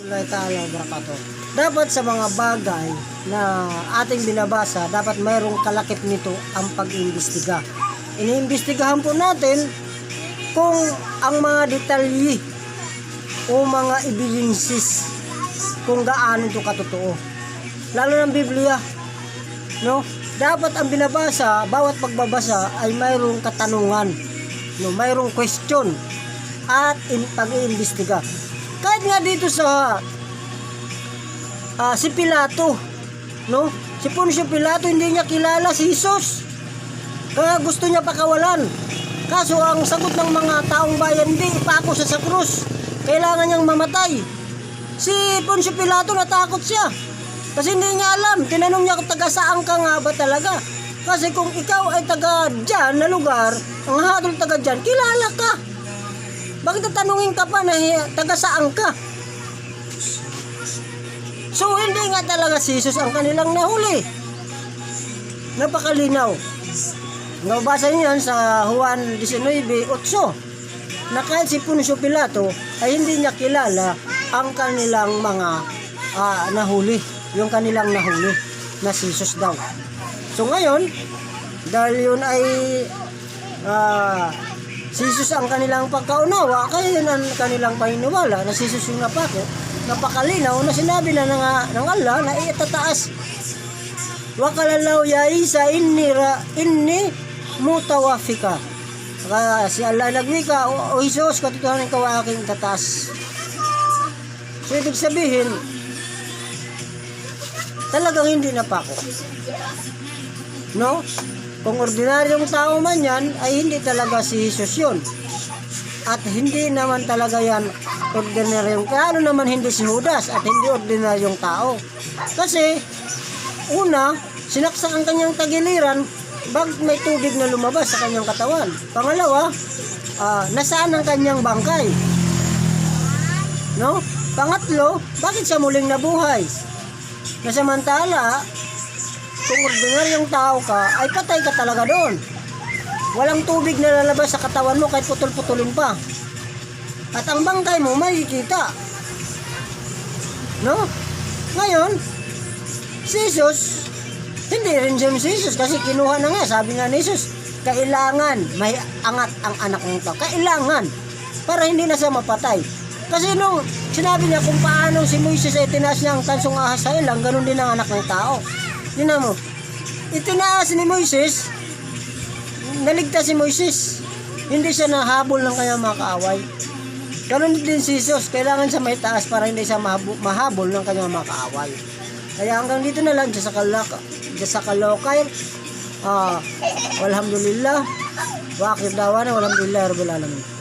Allah ta'ala barakato. Dapat sa mga bagay na ating binabasa, dapat mayroong kalakip nito ang pag-iimbestiga. Iniimbestigahan po natin kung ang mga detalye o mga evidences kung gaano ito katotoo. Lalo ng Biblia, no? Dapat ang binabasa, bawat pagbabasa ay mayroong katanungan, no? Mayroong question at in, pag-iimbestiga. Kahit nga dito sa ah, si Pilato, no? Si Poncio Pilato hindi niya kilala si Jesus. Kaya gusto niya pakawalan. Kaso ang sagot ng mga taong bayan, hindi ipako siya sa krus. Kailangan niyang mamatay. Si Poncio Pilato natakot siya. Kasi hindi niya alam. Tinanong niya taga saan ka nga ba talaga. Kasi kung ikaw ay taga dyan na lugar, ang hatol taga dyan, kilala ka. Bakit tatanungin ka pa na taga saan ka? So hindi nga talaga si Jesus ang kanilang nahuli. Napakalinaw. Nabasa niyo yan sa Juan 19.8 na kahit si Poncio Pilato ay hindi niya kilala ang kanilang mga ah, nahuli. Yung kanilang nahuli na si Jesus daw. So ngayon, dahil yun ay ah, si Jesus ang kanilang pagkaunawa, yun ang kanilang paniniwala na si Jesus yung napako, napakalinaw na sinabi na ng, ng Allah na itataas. Wakalalaw ya isa inni ra inni mutawafika. Kaya si Allah nagwika o, o Jesus katotohanan ikaw ang aking tataas so ibig sabihin talagang hindi na pa ako. No kung ordinaryong tao man yan ay hindi talaga si Jesus yun at hindi naman talaga yan ordinaryong kaya ano naman hindi si Judas at hindi ordinaryong tao kasi Una, sinaksak ang kanyang tagiliran bakit may tubig na lumabas sa kanyang katawan. Pangalawa, ah, nasaan ang kanyang bangkay? No? Pangatlo, bakit siya muling nabuhay? Na samantala, kung ordinaryong tao ka, ay patay ka talaga doon. Walang tubig na lalabas sa katawan mo kahit putol-putulin pa. At ang bangkay mo makikita. No? Ngayon, si Jesus, hindi rin siya si Jesus kasi kinuha na nga, sabi nga ni Jesus, kailangan may angat ang anak ng tao. Kailangan. Para hindi na siya mapatay. Kasi nung sinabi niya kung paano si Moises ay tinaas niya ang tansong ahas sa ilang, ganun din ang anak ng tao. Yun mo, itinaas ni Moises, naligtas si Moises. Hindi siya nahabol ng kanyang mga kaaway. Ganun din si Jesus, kailangan siya may taas para hindi siya mahabol, ng kanyang mga kaaway. Kaya hanggang dito na lang, sa kalaka, sa kalokay, ah, walhamdulillah, wa akhir dawana, walhamdulillah, rabbil alamin.